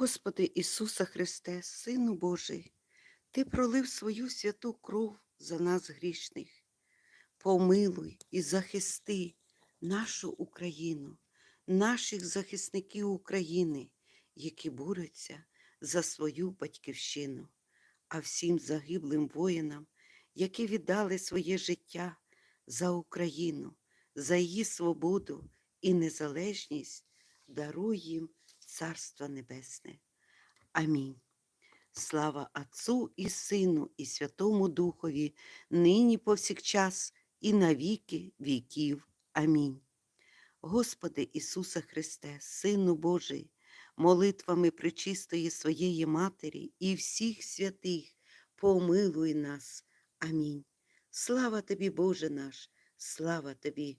Господи Ісуса Христе, Сину Божий, Ти пролив свою святу кров за нас грішних. Помилуй і захисти нашу Україну, наших захисників України, які борються за свою батьківщину, а всім загиблим воїнам, які віддали своє життя за Україну, за її свободу і незалежність, даруй їм Царство Небесне. Амінь. Слава Отцу і Сину, і Святому Духові, нині повсякчас, і на віки віків. Амінь. Господи Ісусе Христе, Сину Божий, молитвами пречистої своєї Матері і всіх святих, помилуй нас. Амінь. Слава тобі, Боже наш, слава тобі,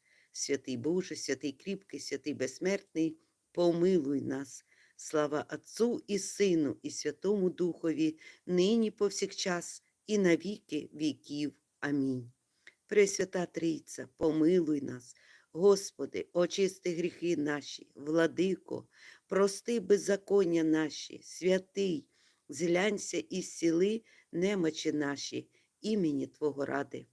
Святий Боже, святий кріпкий, святий безсмертний, помилуй нас. Слава Отцу і Сину, і Святому Духові, нині повсякчас, і на віки віків. Амінь. Пресвята Трійця, помилуй нас, Господи, очисти гріхи наші, владико, прости беззаконня наші, святий, зглянься і зціли немочі наші, імені Твого ради.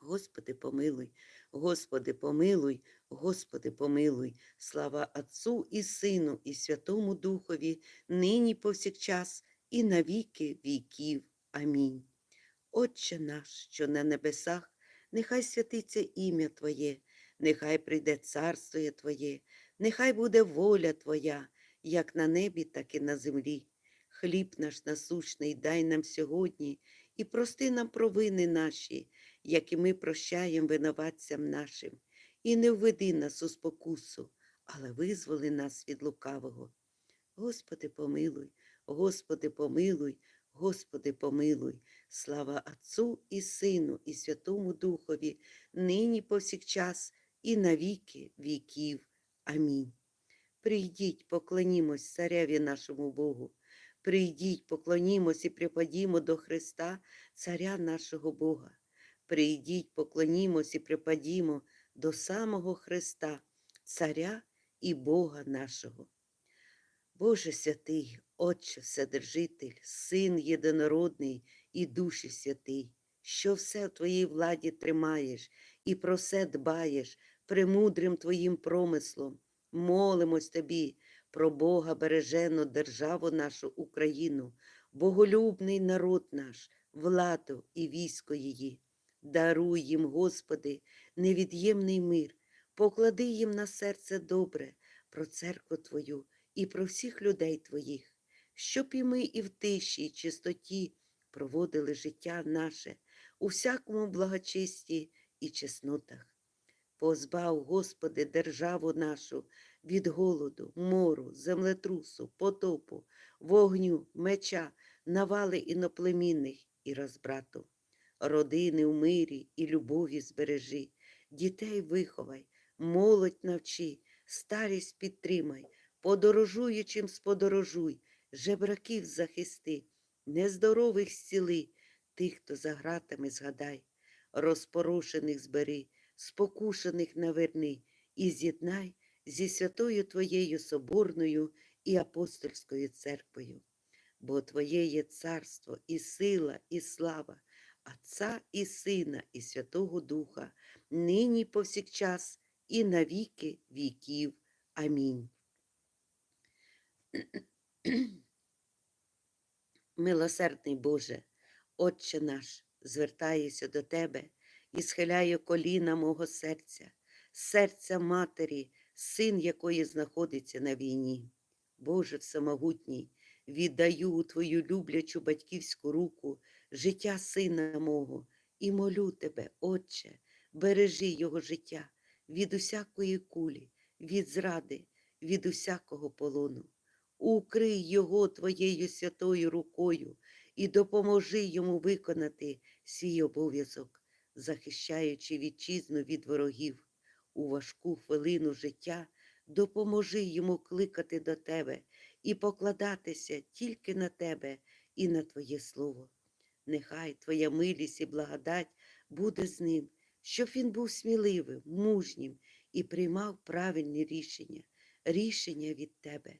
Господи, помилуй, Господи, помилуй, Господи, помилуй, слава Отцу і Сину, і Святому Духові, нині повсякчас, і на віки віків. Амінь. Отче наш, що на небесах, нехай святиться ім'я Твоє, нехай прийде царство Твоє, нехай буде воля Твоя, як на небі, так і на землі. Хліб наш насущний дай нам сьогодні і прости нам провини наші, як і ми прощаємо винуватцям нашим, і не введи нас у спокусу, але визволи нас від лукавого. Господи, помилуй, Господи, помилуй, Господи, помилуй, слава Отцу і Сину, і Святому Духові, нині повсякчас, і на віки віків. Амінь. Прийдіть, поклонімось цареві нашому Богу. Прийдіть, поклонімось і припадімо до Христа, Царя нашого Бога. Прийдіть, поклонімось і припадімо до самого Христа, Царя і Бога нашого. Боже святий, Отче Вседержитель, Син єдинородний і Душі святий, що все в Твоїй владі тримаєш і про все дбаєш премудрим Твоїм промислом, молимось Тобі про Бога бережену державу нашу Україну, боголюбний народ наш, владу і військо її. Даруй їм, Господи, невід'ємний мир, поклади їм на серце добре про церкву Твою і про всіх людей Твоїх, щоб і ми і в тиші, і чистоті проводили життя наше у всякому благочисті і чеснотах. Позбав, Господи, державу нашу від голоду, мору, землетрусу, потопу, вогню, меча, навали іноплемінних і розбрату. Родини в мирі і любові збережи, дітей виховай, молодь навчи, старість підтримай, подорожуючим сподорожуй, жебраків захисти, нездорових зціли, тих, хто за гратами згадай, розпорошених збери, спокушених наверни і з'єднай зі святою Твоєю Соборною і апостольською церквою. Бо Твоє є царство, і сила, і слава, Отця і Сина, і Святого Духа, нині повсякчас, і на віки віків. Амінь. Милосердний Боже, Отче наш, звертаюся до Тебе і схиляю коліна мого серця, серця матері, син якої знаходиться на війні. Боже Всемогутній, віддаю у Твою люблячу батьківську руку життя сина мого і молю Тебе, Отче, бережи його життя від усякої кулі, від зради, від усякого полону. укрий його твоєю святою рукою і допоможи йому виконати свій обов'язок, захищаючи вітчизну від ворогів. У важку хвилину життя допоможи йому кликати до тебе і покладатися тільки на тебе і на Твоє Слово. Нехай Твоя милість і благодать буде з ним, щоб він був сміливим, мужнім і приймав правильні рішення, рішення від Тебе.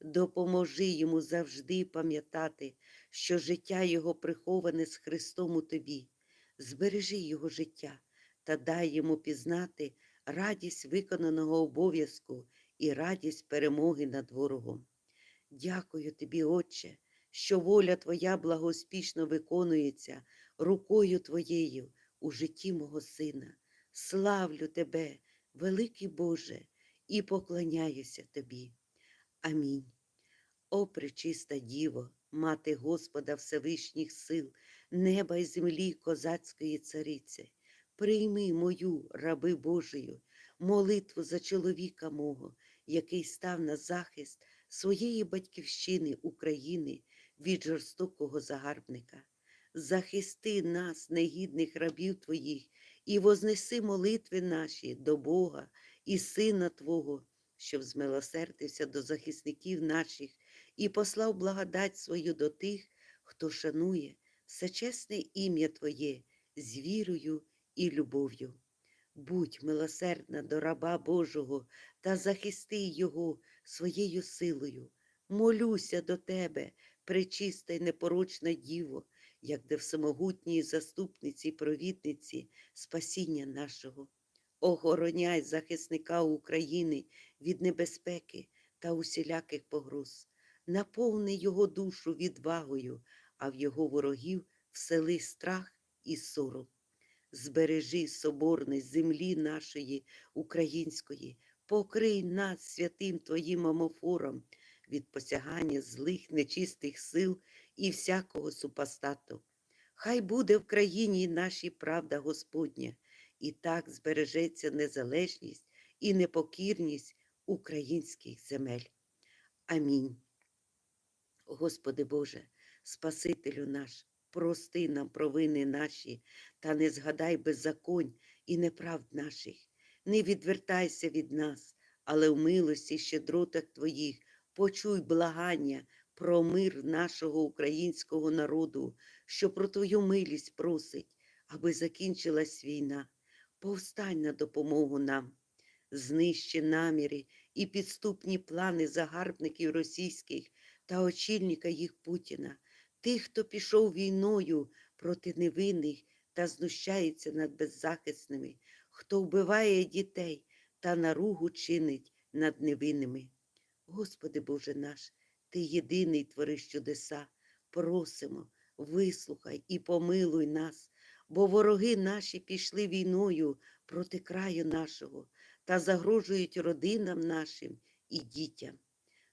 Допоможи йому завжди пам'ятати, що життя його приховане з Христом у тобі. Збережи його життя та дай йому пізнати радість виконаного обов'язку і радість перемоги над ворогом. Дякую тобі, Отче, що воля Твоя благоуспішно виконується рукою Твоєю у житті мого сина. Славлю Тебе, великий Боже, і поклоняюся Тобі. Амінь. О, пречиста Діво, мати Господа Всевишніх сил, неба й землі козацької цариці, прийми мою, раби Божию, молитву за чоловіка мого, який став на захист своєї батьківщини України від жорстокого загарбника. Захисти нас, негідних рабів Твоїх, і вознеси молитви наші до Бога і Сина Твого, щоб змилосердився до захисників наших і послав благодать свою до тих, хто шанує всечесне ім'я Твоє з вірою і любов'ю. Будь милосердна до раба Божого та захисти Його своєю силою. Молюся до Тебе, пречиста й непорочна Діво, як де всемогутній заступниці й провідниці спасіння нашого. Охороняй захисника України від небезпеки та усіляких погроз, наповни його душу відвагою, а в його ворогів всели страх і сором. Збережи соборність землі нашої української, покрий нас святим Твоїм амофором від посягання злих нечистих сил і всякого супостату. Хай буде в країні нашій правда Господня, і так збережеться незалежність і непокірність українських земель. Амінь. Господи Боже, Спасителю наш, прости нам провини наші, та не згадай беззаконь і неправд наших. Не відвертайся від нас, але в милості щедротах Твоїх почуй благання про мир нашого українського народу, що про Твою милість просить, аби закінчилась війна. Повстань на допомогу нам, знищи наміри і підступні плани загарбників російських та очільника їх Путіна, тих, хто пішов війною проти невинних та знущається над беззахисними, хто вбиває дітей та наругу чинить над невинними. Господи Боже наш, Ти єдиний твориш чудеса, просимо, вислухай і помилуй нас, бо вороги наші пішли війною проти краю нашого та загрожують родинам нашим і дітям.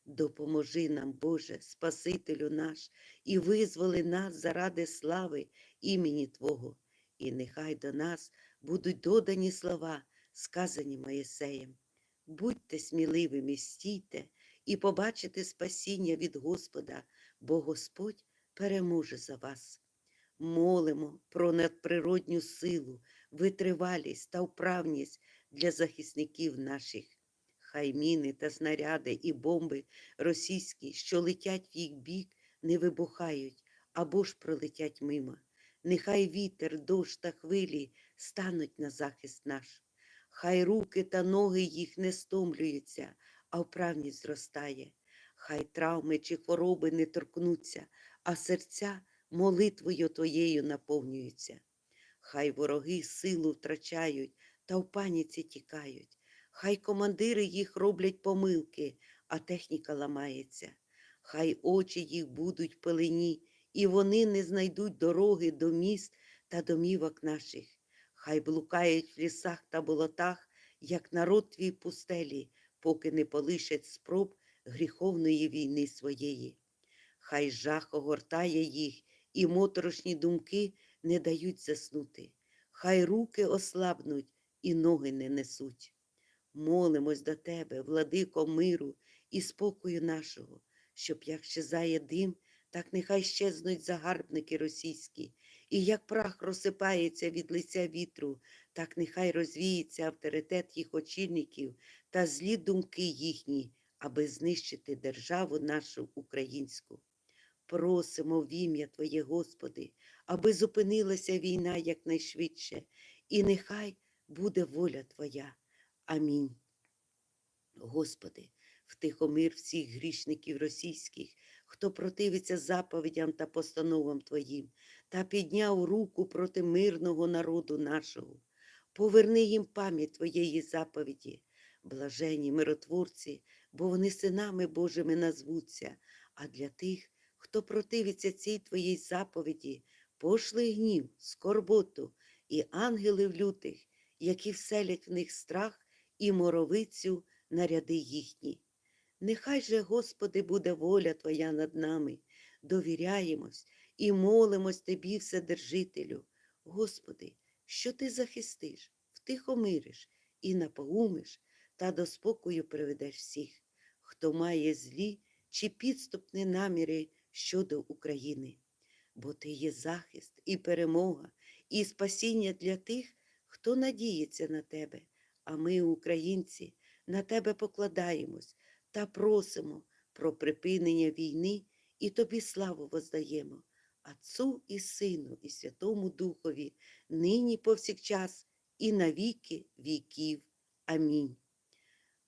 Допоможи нам, Боже, Спасителю наш, і визволи нас заради слави імені Твого, і нехай до нас будуть додані слова, сказані Моїсеєм. Будьте сміливими, стійте і побачите спасіння від Господа, бо Господь переможе за вас. Молимо про надприродню силу, витривалість та вправність для захисників наших. Хай міни та снаряди і бомби російські, що летять в їх бік, не вибухають або ж пролетять мимо. Нехай вітер, дощ та хвилі стануть на захист наш. Хай руки та ноги їх не стомлюються, а вправність зростає. Хай травми чи хвороби не торкнуться, а серця молитвою Твоєю наповнюються. Хай вороги силу втрачають та в паніці тікають. Хай командири їх роблять помилки, а техніка ламається. Хай очі їх будуть пелені, і вони не знайдуть дороги до міст та домівок наших. Хай блукають в лісах та болотах, як народ твій пустелі, поки не полишать спроб гріховної війни своєї. Хай жах огортає їх, і моторошні думки не дають заснути. Хай руки ослабнуть і ноги не несуть. Молимось до Тебе, владико миру і спокою нашого, щоб як щезає дим, так нехай щезнуть загарбники російські, і як прах розсипається від лиця вітру, так нехай розвіється авторитет їх очільників та злі думки їхні, аби знищити державу нашу українську. Просимо в ім'я Твоє, Господи, аби зупинилася війна якнайшвидше, і нехай буде воля Твоя. Амінь. Господи, втихомир всіх грішників російських, хто противиться заповідям та постановам Твоїм, та підняв руку проти мирного народу нашого. Поверни їм пам'ять Твоєї заповіді, блажені миротворці, бо вони синами Божими назвуться, а для тих, хто противиться цій Твоїй заповіді, пошли гнів, скорботу і ангелів лютих, які вселять в них страх і моровицю на ряди їхні. Нехай же, Господи, буде воля Твоя над нами, довіряємось і молимось Тобі, Вседержителю. Господи, що Ти захистиш, втихомириш і напоумиш, та до спокою приведеш всіх, хто має злі чи підступні наміри щодо України. Бо Ти є захист і перемога, і спасіння для тих, хто надіється на Тебе, а ми, українці, на Тебе покладаємось та просимо про припинення війни і Тобі славу воздаємо, Отцу і Сину, і Святому Духові, нині повсякчас і на віки віків. Амінь.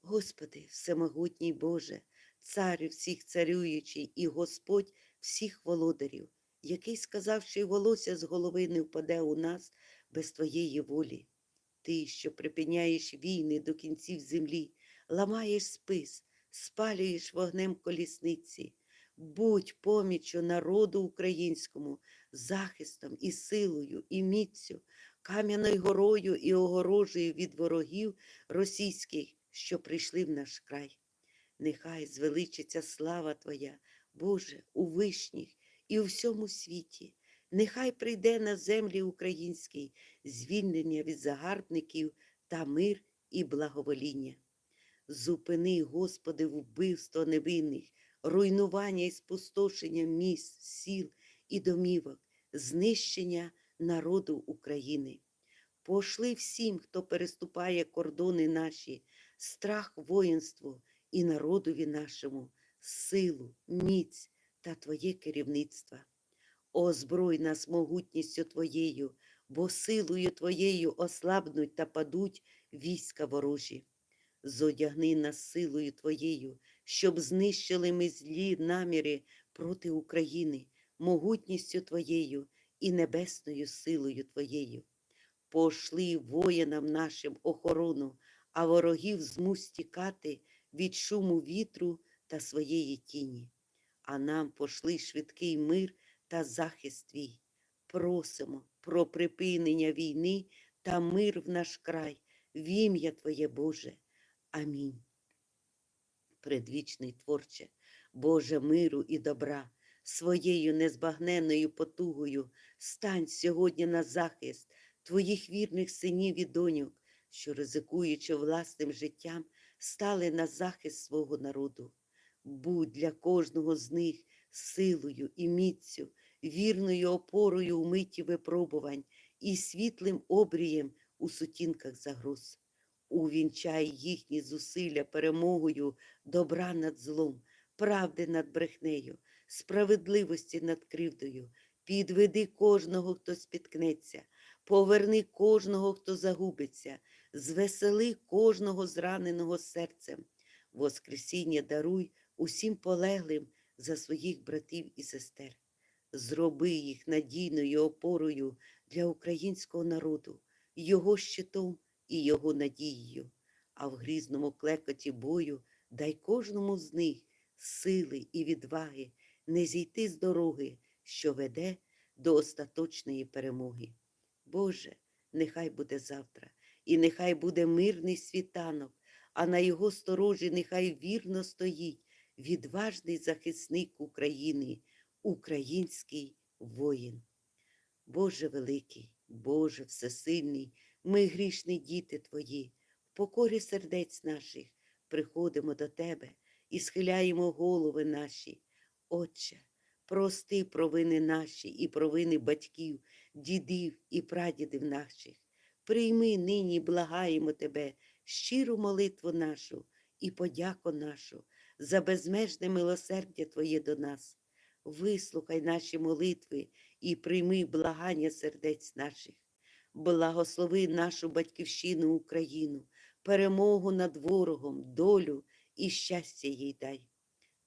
Господи, всемогутній Боже, царю всіх царюючий і Господь всіх володарів, який сказав, що й волосся з голови не впаде у нас без Твоєї волі. Ти, що припиняєш війни до кінців землі, ламаєш спис, спалюєш вогнем колісниці. Будь поміччю народу українському, захистом і силою, і міцю, кам'яною горою і огорожею від ворогів російських, що прийшли в наш край. Нехай звеличиться слава Твоя, Боже, у вишніх і у всьому світі. Нехай прийде на землі українській звільнення від загарбників та мир і благовоління. Зупини, Господи, вбивство невинних, руйнування і спустошення міст, сіл і домівок, знищення народу України. Пошли всім, хто переступає кордони наші, страх воїнству і народові нашому, силу, міць та Твоє керівництво. Озброй нас могутністю Твоєю, бо силою Твоєю ослабнуть та падуть війська ворожі. Зодягни нас силою Твоєю, щоб знищили ми злі наміри проти України, могутністю Твоєю і небесною силою Твоєю. Пошли воїнам нашим охорону, а ворогів змусь тікати від шуму вітру та своєї тіні. А нам пошли швидкий мир та захист твій. Просимо про припинення війни та мир в наш край, в ім'я Твоє Боже. Амінь. Предвічний творче, Боже миру і добра, своєю незбагненною потугою стань сьогодні на захист Твоїх вірних синів і доньок, що, ризикуючи власним життям, стали на захист свого народу. Будь для кожного з них силою і міцю, вірною опорою у миті випробувань і світлим обрієм у сутінках загроз. Увінчай їхні зусилля перемогою добра над злом, правди над брехнею, справедливості над кривдою. Підведи кожного, хто спіткнеться, поверни кожного, хто загубиться, звесели кожного зраненого серцем. Воскресіння даруй усім полеглим за своїх братів і сестер. Зроби їх надійною опорою для українського народу, його щитом і його надією, а в грізному клекоті бою дай кожному з них сили і відваги не зійти з дороги, що веде до остаточної перемоги. Боже, нехай буде завтра, і нехай буде мирний світанок, а на його сторожі нехай вірно стоїть відважний захисник України, український воїн. Боже великий, Боже всесильний, ми грішні діти Твої, в покорі сердець наших приходимо до Тебе і схиляємо голови наші. Отче, прости провини наші і провини батьків, дідів і прадідів наших. Прийми нині, благаємо Тебе, щиру молитву нашу і подяку нашу за безмежне милосердя Твоє до нас. Вислухай наші молитви і прийми благання сердець наших. Благослови нашу батьківщину Україну, перемогу над ворогом, долю і щастя їй дай.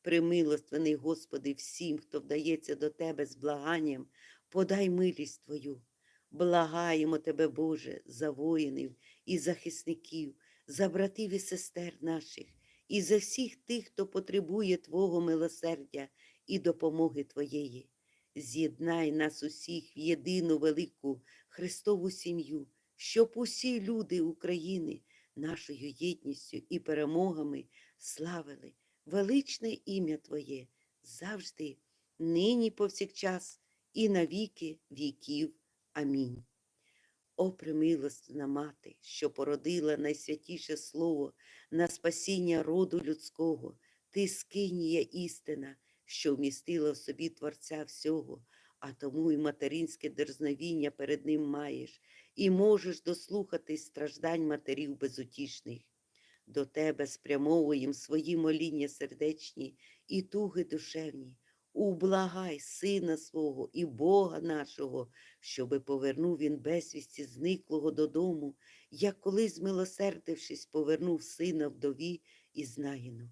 Примилостивний, Господи, всім, хто вдається до Тебе з благанням, подай милість Твою. Благаємо Тебе, Боже, за воїнів і захисників, за братів і сестер наших, і за всіх тих, хто потребує Твого милосердя і допомоги Твоєї. З'єднай нас усіх в єдину велику Христову сім'ю, щоб усі люди України нашою єдністю і перемогами славили величне ім'я Твоє завжди, нині повсякчас і на віки віків. Амінь. О, примилостина мати, що породила найсвятіше слово на спасіння роду людського, ти скинія істина, що вмістила в собі Творця всього, а тому й материнське дерзновіння перед ним маєш, і можеш дослухатись страждань матерів безутішних. До тебе спрямовуєм свої моління сердечні і туги душевні. Ублагай сина свого і Бога нашого, щоби повернув він безвісті зниклого додому, як колись, змилосердившись, повернув сина вдові і знагіну.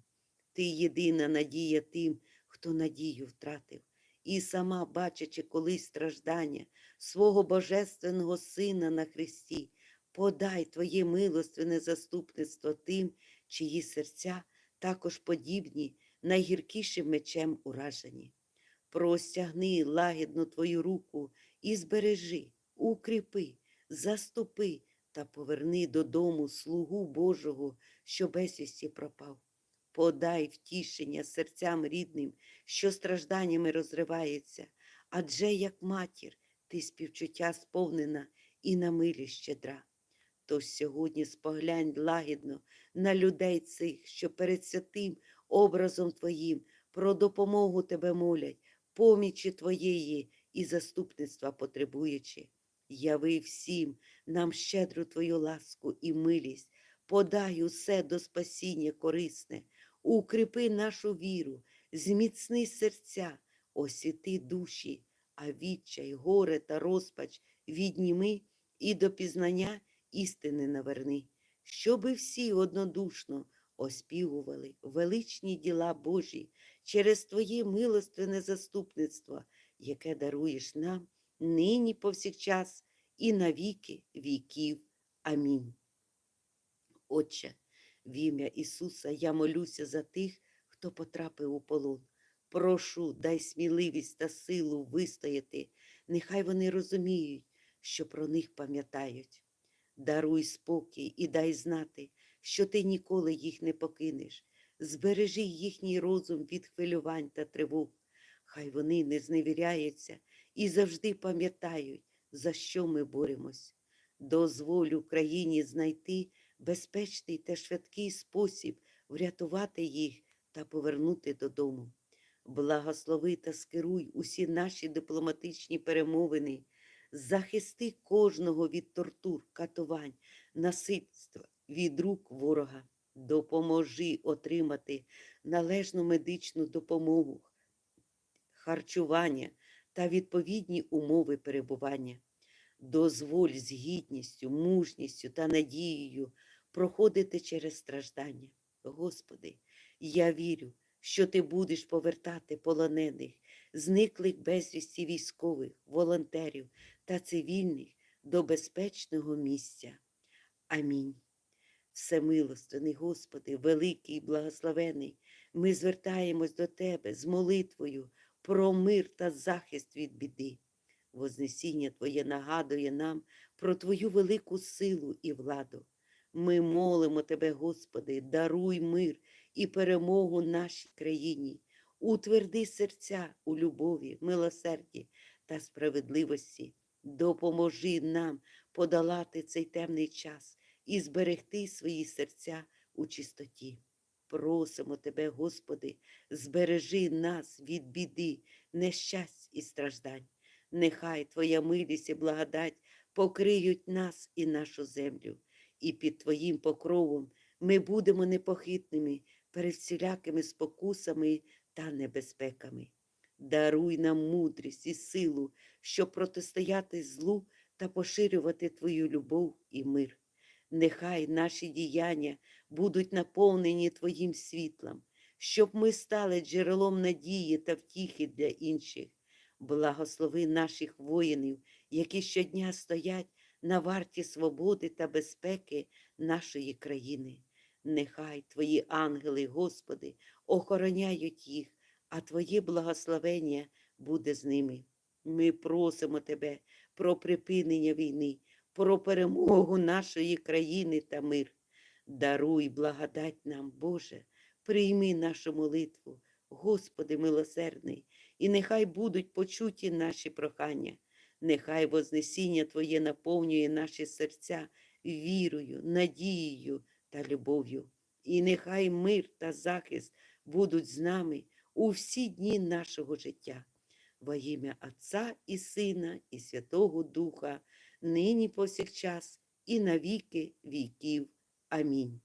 Ти єдина надія тим, хто надію втратив, і сама, бачачи колись страждання свого божественного сина на Христі, подай Твоє милостивне заступництво тим, чиї серця також подібні найгіркішим мечем уражені. Простягни лагідно Твою руку і збережи, укріпи, заступи та поверни додому слугу Божого, що безвісті пропав. Подай втішення серцям рідним, що стражданнями розривається, адже як матір ти співчуття сповнена і на милі щедра. Тож сьогодні споглянь лагідно на людей цих, що перед святим образом Твоїм про допомогу Тебе молять, помічі Твоєї і заступництва потребуючи. Яви всім нам щедру Твою ласку і милість, подай усе до спасіння корисне, укріпи нашу віру, зміцни серця, освіти душі, а відчай, горе та розпач відніми і до пізнання істини наверни, щоби всі однодушно оспівували величні діла Божі через Твоє милостивне заступництво, яке даруєш нам нині повсякчас і на віки віків. Амінь. Отче, в ім'я Ісуса я молюся за тих, хто потрапив у полон. Прошу, дай сміливість та силу вистояти, нехай вони розуміють, що про них пам'ятають. Даруй спокій і дай знати, що ти ніколи їх не покинеш. Збережи їхній розум від хвилювань та тривог. Хай вони не зневіряються і завжди пам'ятають, за що ми боремось. Дозволь Україні знайти безпечний та швидкий спосіб врятувати їх та повернути додому. Благослови та скеруй усі наші дипломатичні перемовини, захисти кожного від тортур, катувань, насильства, від рук ворога. Допоможи отримати належну медичну допомогу, харчування та відповідні умови перебування. Дозволь з гідністю, мужністю та надією проходити через страждання. Господи, я вірю, що Ти будеш повертати полонених, зниклих безвісті військових, волонтерів та цивільних до безпечного місця. Амінь. Всемилостивний Господи, великий і благословений, ми звертаємось до Тебе з молитвою про мир та захист від біди. Вознесіння Твоє нагадує нам про Твою велику силу і владу. Ми молимо Тебе, Господи, даруй мир і перемогу нашій країні, утверди серця у любові, милосерді та справедливості. Допоможи нам подолати цей темний час і зберегти свої серця у чистоті. Просимо Тебе, Господи, збережи нас від біди, нещасть і страждань. Нехай Твоя милість і благодать покриють нас і нашу землю, і під Твоїм покровом ми будемо непохитними перед всілякими спокусами та небезпеками. Даруй нам мудрість і силу, щоб протистояти злу та поширювати Твою любов і мир. Нехай наші діяння будуть наповнені Твоїм світлом, щоб ми стали джерелом надії та втіхи для інших. Благослови наших воїнів, які щодня стоять на варті свободи та безпеки нашої країни. Нехай Твої ангели, Господи, охороняють їх, а Твоє благословення буде з ними. Ми просимо Тебе про припинення війни, про перемогу нашої країни та мир. Даруй благодать нам, Боже, прийми нашу молитву, Господи милосердний, і нехай будуть почуті наші прохання. Нехай Вознесіння Твоє наповнює наші серця вірою, надією та любов'ю. І нехай мир та захист будуть з нами у всі дні нашого життя. Во ім'я Отця і Сина, і Святого Духа, нині повсякчас, і на віки віків. Амінь.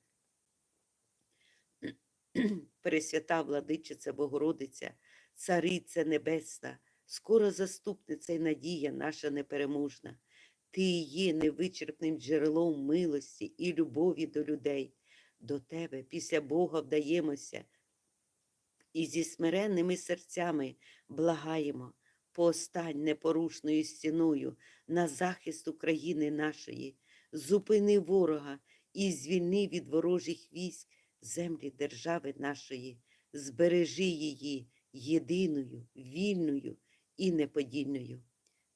Пресвята владичиця Богородиця, Цариця Небесна, скоро заступниця й надія наша непереможна. Ти є невичерпним джерелом милості і любові до людей. До тебе після Бога вдаємося і зі смиренними серцями благаємо, постань непорушною стіною на захист України нашої, зупини ворога і звільни від ворожих військ землі держави нашої, збережи її єдиною, вільною і неподільною.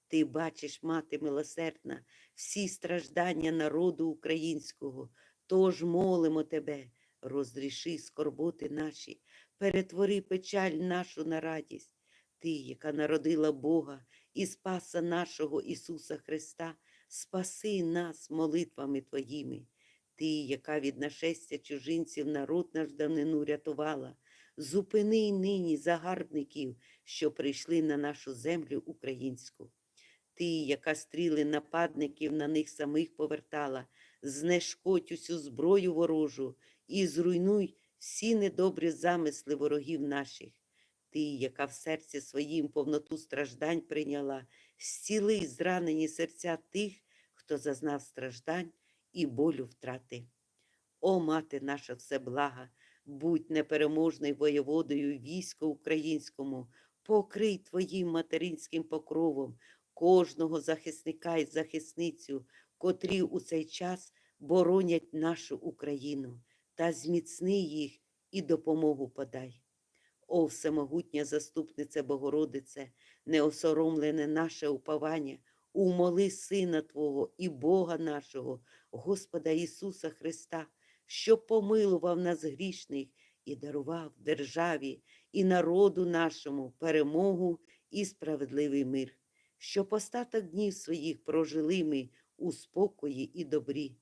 Ти бачиш, мати милосердна, всі страждання народу українського, тож молимо тебе, розріши скорботи наші, перетвори печаль нашу на радість. Ти, яка народила Бога і Спаса нашого Ісуса Христа, спаси нас молитвами Твоїми. Ти, яка від нашестя чужинців народ наш давнину рятувала, зупини нині загарбників, що прийшли на нашу землю українську. Ти, яка стріли нападників на них самих повертала, знешкодь усю зброю ворожу і зруйнуй всі недобрі замисли ворогів наших. Ти, яка в серці своїм повноту страждань прийняла, зціли зранені серця тих, хто зазнав страждань і болю втрати. О, мати наша всеблага, будь непереможною воєводою війська українському, покрий твоїм материнським покровом кожного захисника і захисницю, котрі у цей час боронять нашу Україну, та зміцни їх і допомогу подай. О, всемогутня заступниця Богородице, неосоромлене наше уповання, умоли Сина Твого і Бога нашого, Господа Ісуса Христа, що помилував нас грішних і дарував державі і народу нашому перемогу і справедливий мир, щоб остаток днів своїх прожили ми у спокої і добрі,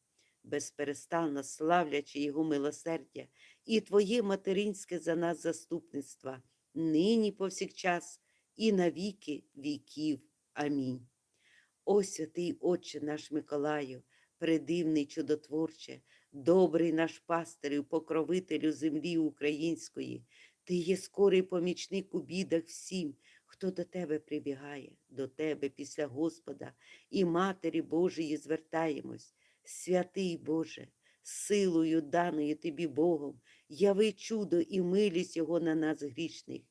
безперестанно славлячи Його милосердя і Твоє материнське за нас заступництво, нині повсякчас і на віки віків. Амінь. О святий Отче наш Миколаю, предивний чудотворче, добрий наш пастирю, покровителю землі української, ти є скорий помічник у бідах всім, хто до тебе прибігає, до тебе після Господа і Матері Божої звертаємось. Святий Боже, силою даною тобі Богом, яви чудо і милість Його на нас грішних.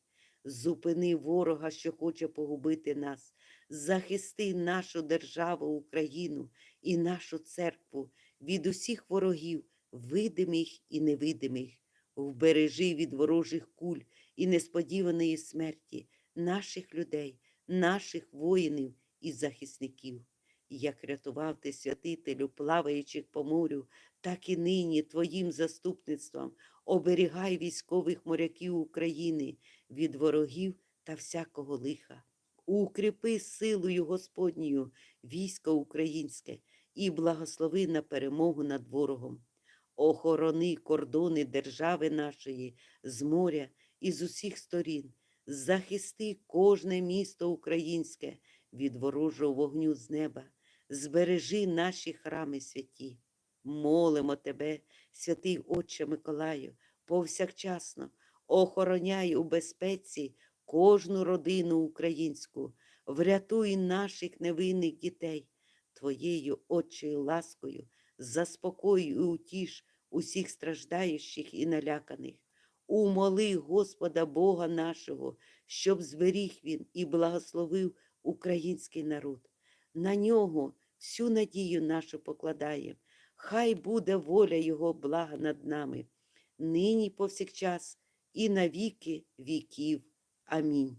Зупини ворога, що хоче погубити нас, захисти нашу державу, Україну і нашу церкву від усіх ворогів, видимих і невидимих, вбережи від ворожих куль і несподіваної смерті наших людей, наших воїнів і захисників. Як рятував ти святителю, плаваючих по морю, так і нині Твоїм заступництвом оберігай військових моряків України від ворогів та всякого лиха. Укріпи силою Господньою військо українське і благослови на перемогу над ворогом. Охорони кордони держави нашої з моря і з усіх сторін. Захисти кожне місто українське від ворожого вогню з неба, збережи наші храми святі. Молимо тебе, святий Отче Миколаю, повсякчасно охороняй у безпеці кожну родину українську, врятуй наших невинних дітей, Твоєю Отчою ласкою, заспокой і утіш усіх страждаючих і наляканих. Умоли Господа Бога нашого, щоб зберіг Він і благословив український народ. На нього всю надію нашу покладаємо. Хай буде воля Його блага над нами, нині повсякчас і на віки віків. Амінь.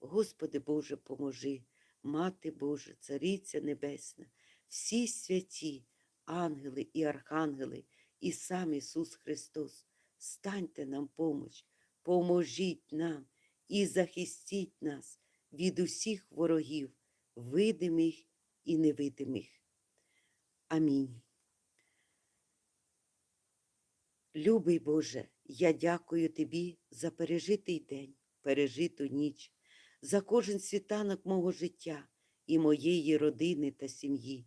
Господи Боже, поможи, Мати Божа, Цариця Небесна, всі святі, ангели і архангели, і сам Ісус Христос, станьте нам помоч, поможіть нам і захистіть нас від усіх ворогів, видимих і невидимих. Амінь. Любий Боже, я дякую Тобі за пережитий день, пережиту ніч, за кожен світанок мого життя і моєї родини та сім'ї,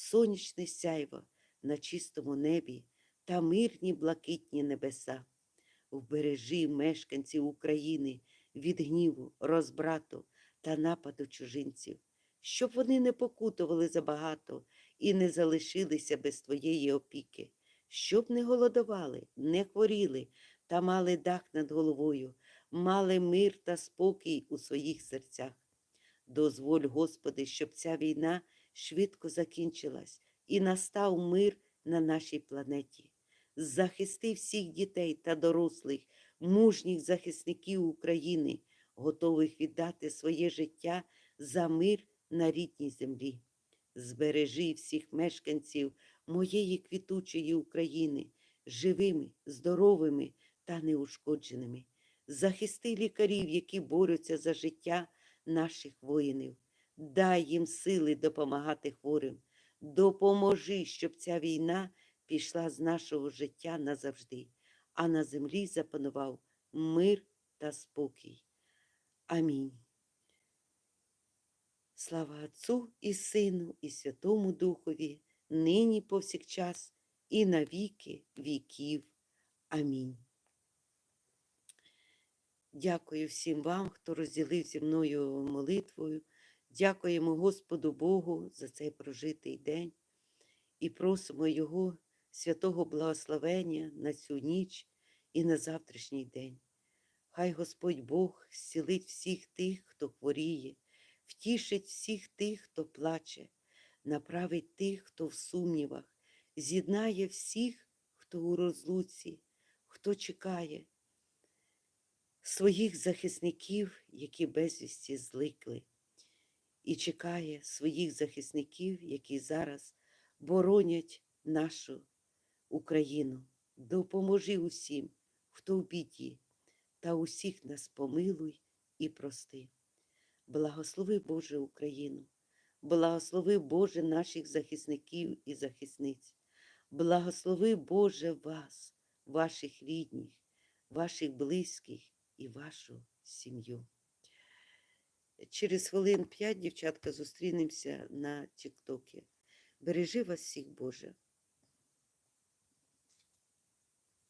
сонячне сяйво на чистому небі та мирні блакитні небеса. Вбережи мешканців України від гніву, розбрату та нападу чужинців, щоб вони не покутували забагато і не залишилися без твоєї опіки, щоб не голодували, не хворіли та мали дах над головою, мали мир та спокій у своїх серцях. Дозволь, Господи, щоб ця війна швидко закінчилась і настав мир на нашій планеті. Захисти всіх дітей та дорослих, мужніх захисників України, готових віддати своє життя за мир на рідній землі. Збережи всіх мешканців моєї квітучої України живими, здоровими та неушкодженими. Захисти лікарів, які борються за життя наших воїнів. Дай їм сили допомагати хворим. Допоможи, щоб ця війна пішла з нашого життя назавжди, а на землі запанував мир та спокій. Амінь. Слава Отцу і Сину, і Святому Духові, нині повсякчас, і на віки віків. Амінь. Дякую всім вам, хто розділив зі мною молитвою. Дякуємо Господу Богу за цей прожитий день і просимо Його святого благословення на цю ніч і на завтрашній день. Хай Господь Бог зцілить всіх тих, хто хворіє, втішить всіх тих, хто плаче, направить тих, хто в сумнівах, з'єднає всіх, хто у розлуці, хто чекає своїх захисників, які безвісті зликли, і чекає своїх захисників, які зараз боронять нашу Україну. Допоможи усім, хто в біді, та усіх нас помилуй і прости. Благослови Боже Україну, благослови Боже наших захисників і захисниць, благослови Боже вас, ваших рідних, ваших близьких і вашу сім'ю. Через хвилин п'ять, дівчатка, зустрінемося на Тіктокі. Бережи вас всіх, Боже.